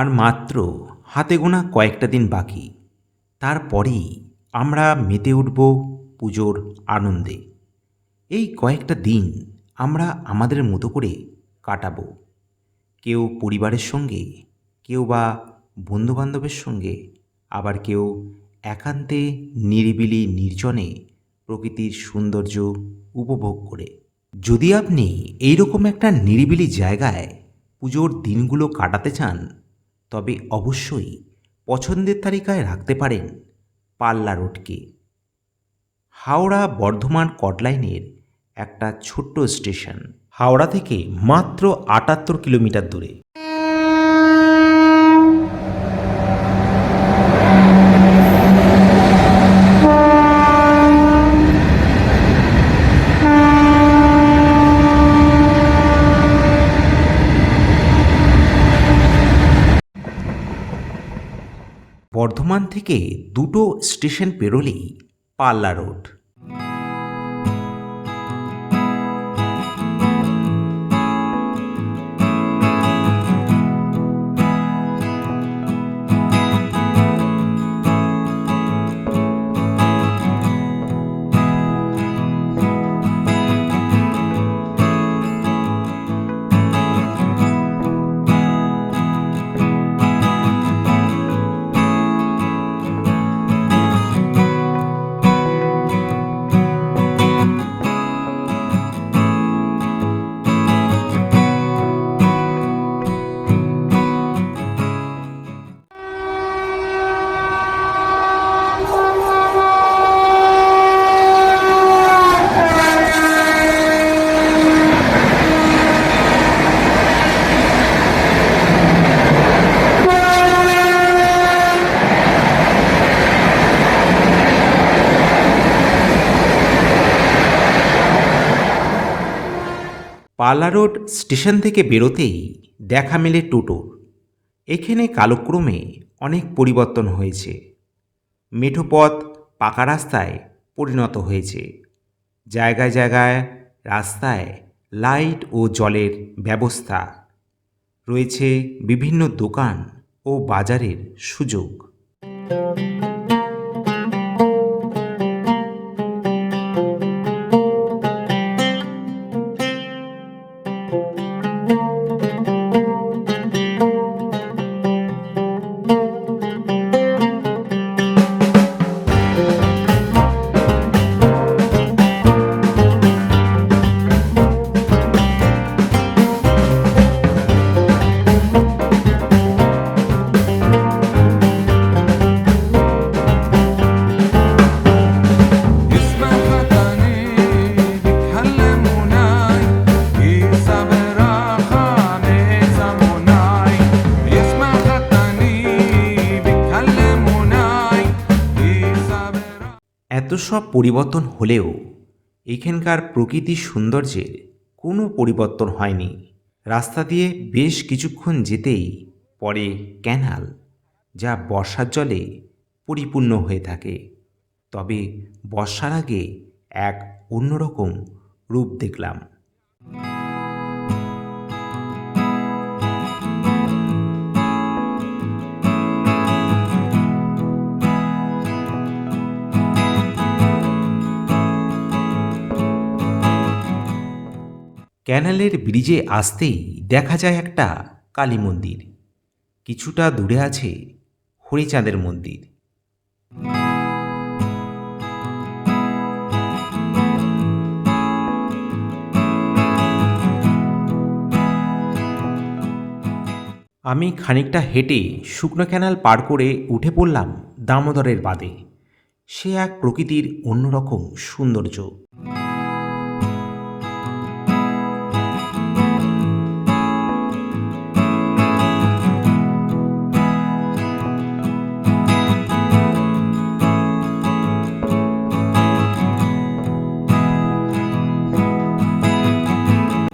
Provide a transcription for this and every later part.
আর মাত্র হাতে গোনা কয়েকটা দিন বাকি। তারপরেই আমরা মেতে উঠব পুজোর আনন্দে। এই কয়েকটা দিন আমরা আমাদের মতো করে কাটাবো। কেউ পরিবারের সঙ্গে, কেউ বা বন্ধুবান্ধবের সঙ্গে, আবার কেউ একান্তে নিরিবিলি নির্জনে প্রকৃতির সৌন্দর্য উপভোগ করে। যদি আপনি এইরকম একটা নিরিবিলি জায়গায় পুজোর দিনগুলো কাটাতে চান তবে অবশ্যই পছন্দের তালিকায় রাখতে পারেন পাল্লা রোডকে। হাওড়া বর্ধমান কটলাইনের একটা ছোট্ট স্টেশন। হাওড়া থেকে মাত্র আটাত্তর কিলোমিটার দূরে বর্ধমান থেকে দুটো স্টেশন পেরোলেই পাল্লা রোড। পালা রোড স্টেশন থেকে বেরোতেই দেখা মেলে টোটোর এখানে কালক্রমে অনেক পরিবর্তন হয়েছে। মেঠো পথ পাকা রাস্তায় পরিণত হয়েছে। জায়গায় জায়গায় রাস্তায় লাইট ও জলের ব্যবস্থা। রয়েছে বিভিন্ন দোকান ও বাজারের সুযোগ। সব পরিবর্তন হলেও এখানকার প্রকৃতির সৌন্দর্যের কোনো পরিবর্তন হয়নি। রাস্তা দিয়ে বেশ কিছুক্ষণ যেতেই পরে ক্যানাল, যা বর্ষার জলে পরিপূর্ণ হয়ে থাকে। তবে বর্ষার আগে এক অন্যরকম রূপ দেখলাম। ক্যানালের ব্রিজে আসতেই দেখা যায় একটা কালী মন্দির। কিছুটা দূরে আছে হরিচাঁদের মন্দির। আমি খানিকটা হেঁটে শুকনো ক্যানাল পার করে উঠে পড়লাম দামোদরের বাদে সে এক প্রকৃতির অন্যরকম সৌন্দর্য।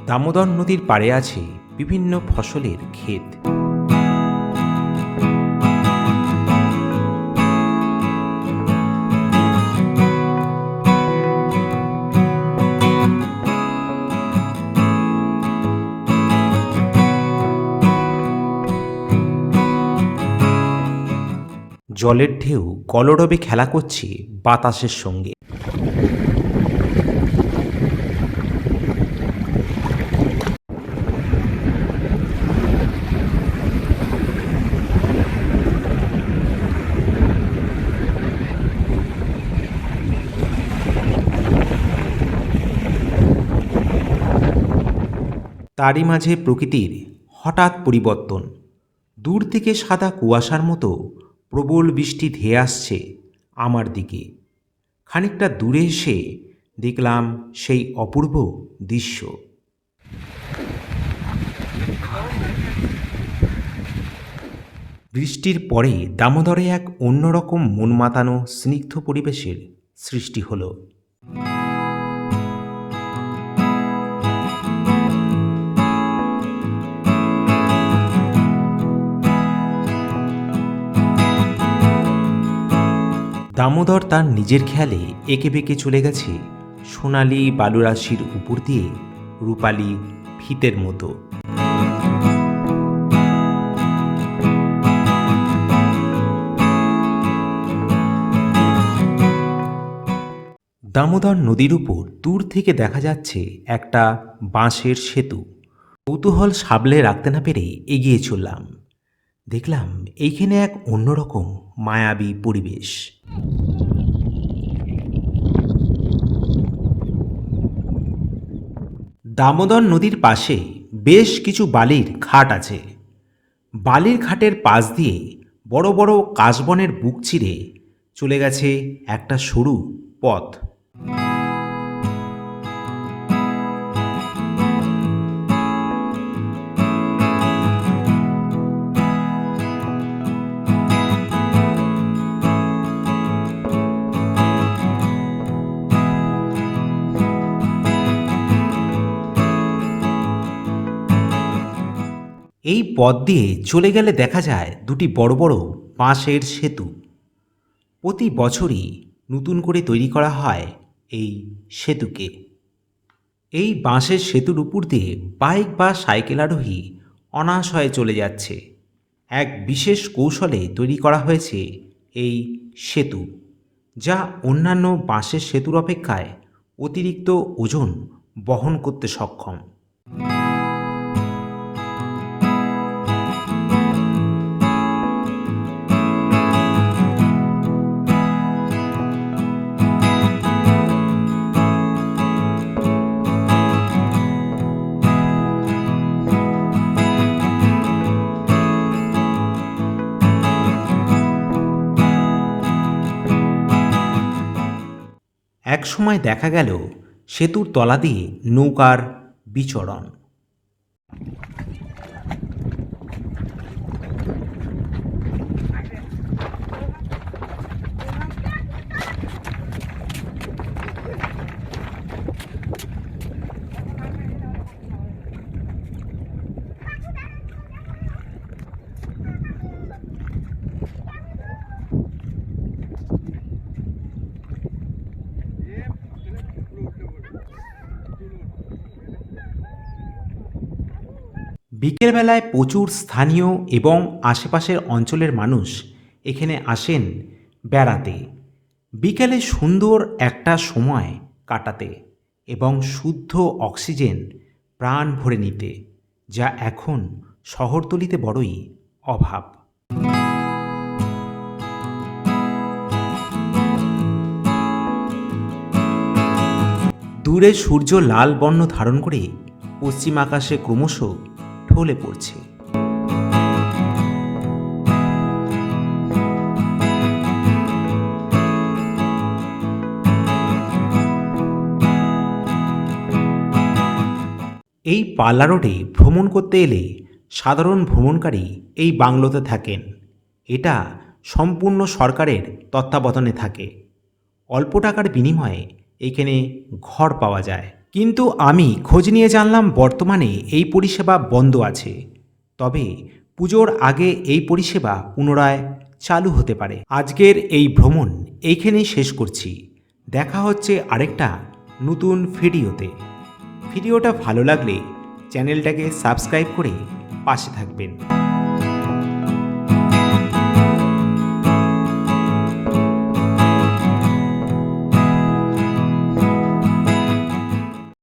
দামোদর নদীর পাড়ে আছে বিভিন্ন ফসলের ক্ষেত। জলের ঢেউ কলরবে খেলা করছে বাতাসের সঙ্গে। তারই মাঝে প্রকৃতির হঠাৎ পরিবর্তন। দূর থেকে সাদা কুয়াশার মতো প্রবল বৃষ্টি ধেয়ে আসছে আমার দিকে। খানিকটা দূরে এসে দেখলাম সেই অপূর্ব দৃশ্য। বৃষ্টির পরে দামোদরে এক অন্যরকম মন মাতানো স্নিগ্ধ পরিবেশের সৃষ্টি হলো। দামোদর তার নিজের খেয়ালে এঁকে বেঁকে চলে গেছে সোনালি বালুরাশির উপর দিয়ে রূপালি ফিতের মতো। দামোদর নদীর উপর দূর থেকে দেখা যাচ্ছে একটা বাঁশের সেতু। কৌতূহল সাবলে রাখতে না পেরে এগিয়ে চললাম। দেখলাম এইখানে এক অন্যরকম মায়াবী পরিবেশ। দামোদর নদীর পাশে বেশ কিছু বালির ঘাট আছে। বালির ঘাটের পাশ দিয়ে বড় বড় কাশবনের বুক চিরে চলে গেছে একটা সরু পথ। এই পথ দিয়ে চলে গেলে দেখা যায় দুটি বড় বড় বাঁশের সেতু। প্রতি বছরই নতুন করে তৈরি করা হয় এই সেতুকে। এই বাঁশের সেতুর উপর দিয়ে বাইক বা সাইকেল আরোহী অনাশয়ে চলে যাচ্ছে। এক বিশেষ কৌশলে তৈরি করা হয়েছে এই সেতু, যা অন্যান্য বাঁশের সেতুর অপেক্ষায় অতিরিক্ত ওজন বহন করতে সক্ষম। এক সময় দেখা গেল সেতুর তলা দিয়ে নৌকার বিচরণ। বিকেলবেলায় প্রচুর স্থানীয় এবং আশেপাশের অঞ্চলের মানুষ এখানে আসেন বেড়াতে। বিকেলে সুন্দর একটা সময় কাটাতে এবং শুদ্ধ অক্সিজেন প্রাণ ভরে নিতে, যা এখন শহরতলিতে বড়ই অভাব। দূরে সূর্য লাল বর্ণ ধারণ করে পশ্চিম আকাশে ক্রমশ ঢলে পড়ছে। এই পাল্লা রোডে ভ্রমণ করতে এলে সাধারণ ভ্রমণকারী এই বাংলোতে থাকেন। এটা সম্পূর্ণ সরকারের তত্ত্বাবধানে থাকে। অল্প টাকার বিনিময়ে এখানে ঘর পাওয়া যায়। কিন্তু আমি খোঁজ নিয়ে জানলাম বর্তমানে এই পরিষেবা বন্ধ আছে। তবে পুজোর আগে এই পরিষেবা পুনরায় চালু হতে পারে। আজকের এই ভ্রমণ এইখানেই শেষ করছি। দেখা হচ্ছে আরেকটা নতুন ভিডিওতে। ভিডিওটা ভালো লাগলে চ্যানেলটাকে সাবস্ক্রাইব করে পাশে থাকবেন।